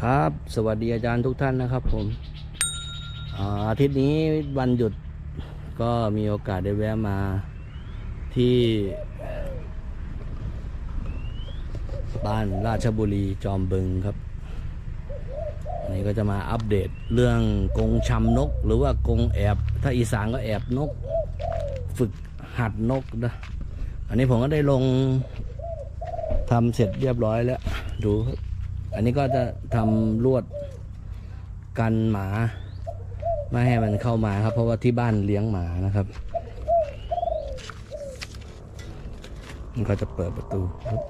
ครับ สวัสดีอาจารย์ทุกท่านนะครับผมอาอาทิตย์นี้วันหยุดก็มีโอกาสได้แวะมาที่บ้านราชบุรีจอมบึงครับอันนี้ก็จะมาอัปเดตเรื่องกงชำนก หรือว่ากงแอบ ถ้าอีสานก็แอบนก ฝึกหัดนกนะอันนี้ผมก็ได้ลงทำเสร็จเรียบร้อยแล้ว ดูครับ อันนี้ก็จะทำลวดกันหมา ไม่ให้มันเข้ามาครับ เพราะว่าที่บ้านเลี้ยงหมานะครับมันก็จะเปิดประตูครับ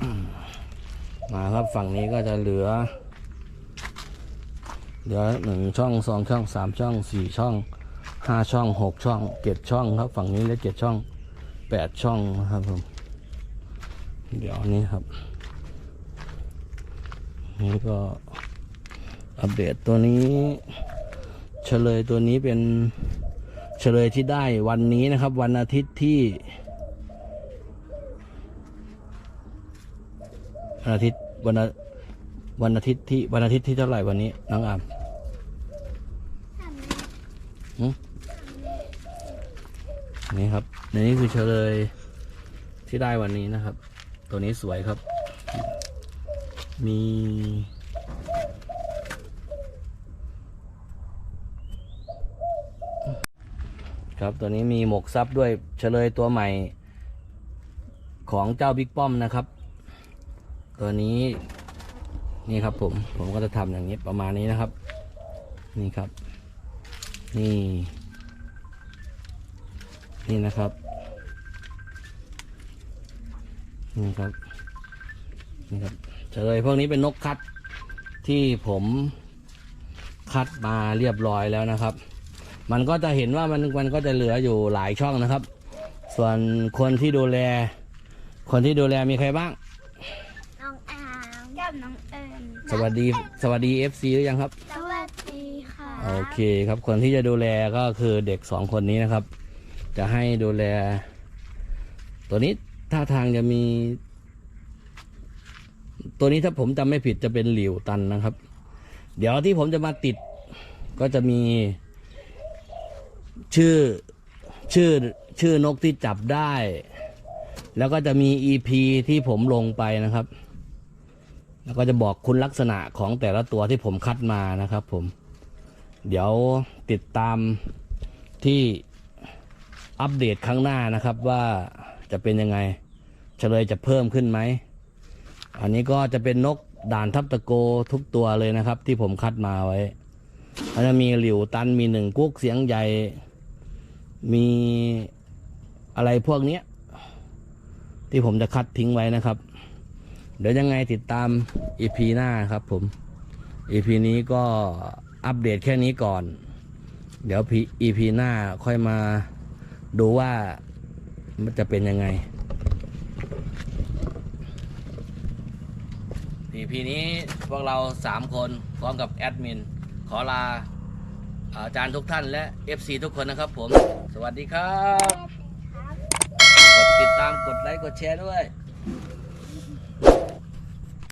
อืมมาครับฝั่งนี้ก็จะเหลือ เหลือหนึ่งช่องสองช่องสามช่องสี่ช่องห้าช่องหกช่องเจ็ดช่องครับ ฝั่งนี้เหลือเจ็ดช่องแปดช่องนะครับผมเดี๋ยวนี้ครับ นี่ก็อัปเดตตัวนี้ เฉลยตัวนี้เป็นเฉลยที่ได้วันนี้นะครับ วันอาทิตย์ที่วันอาทิตย์วันอาวันอาทิตย์ที่วันอาทิตย์ที่เท่าไหร่วันนี้น้องอามหึนี่ครับในนี้คือเฉลยที่ได้วันนี้นะครับ ตัวนี้สวยครับ มี ครับตัวนี้มีหมกซับด้วยเฉลยตัวใหม่ ของเจ้าบิ๊กป้อมนะครับ ตัวนี้นี่ครับผมผมก็จะทำอย่างนี้ประมาณนี้นะครับ นี่ครับ นี่ นี่นะครับนี่ครับนี่ครับ เฉลยพวกนี้เป็นนกคัดที่ผมคัดมาเรียบร้อยแล้วนะครับ มันก็จะเห็นว่ามันมันก็จะเหลืออยู่หลายช่องนะครับ ส่วนคนที่ดูแล คนที่ดูแลมีใครบ้าง น้องอามกับน้องเอิญสวัสดีสวัสดี FC หรือยังครับ สวัสดีค่ะโอเคครับคนที่จะดูแลก็คือเด็กสองคนนี้นะครับ จะให้ดูแล ตัวนี้ท่าทางจะมี ตัวนี้ถ้าผมจำไม่ผิดจะเป็นหลิวตันนะครับ เดี๋ยวที่ผมจะมาติดก็จะมีชื่อชื่อชื่อนกที่จับได้ แล้วก็จะมี EP ที่ผมลงไปนะครับ แล้วก็จะบอกคุณลักษณะของแต่ละตัวที่ผมคัดมานะครับ ผม เดี๋ยวติดตามที่อัปเดตครั้งหน้านะครับว่าจะเป็นยังไงเฉลยจะเพิ่มขึ้นไหม อันนี้ก็จะเป็นนกด่านทับตะโกทุกตัวเลยนะครับ ที่ผมคัดมาไว้มันจะมีหลิวตันมีหนึ่งกุ๊กเสียงใหญ่ มีอะไรพวกนี้ที่ผมจะคัดทิ้งไว้นะครับ เดี๋ยวยังไงติดตาม EP หน้าครับผม EP นี้ก็อัปเดตแค่นี้ก่อน เดี๋ยว EP หน้าค่อยมาดูว่ามันจะเป็นยังไง EP นี้พวกเราสามคนพร้อมกับแอดมิน ขอลาอาจารย์ทุกท่านและ FC ทุกคนนะครับผม สวัสดีครับ กดติดตามกดไลค์ กดแชร์ด้วย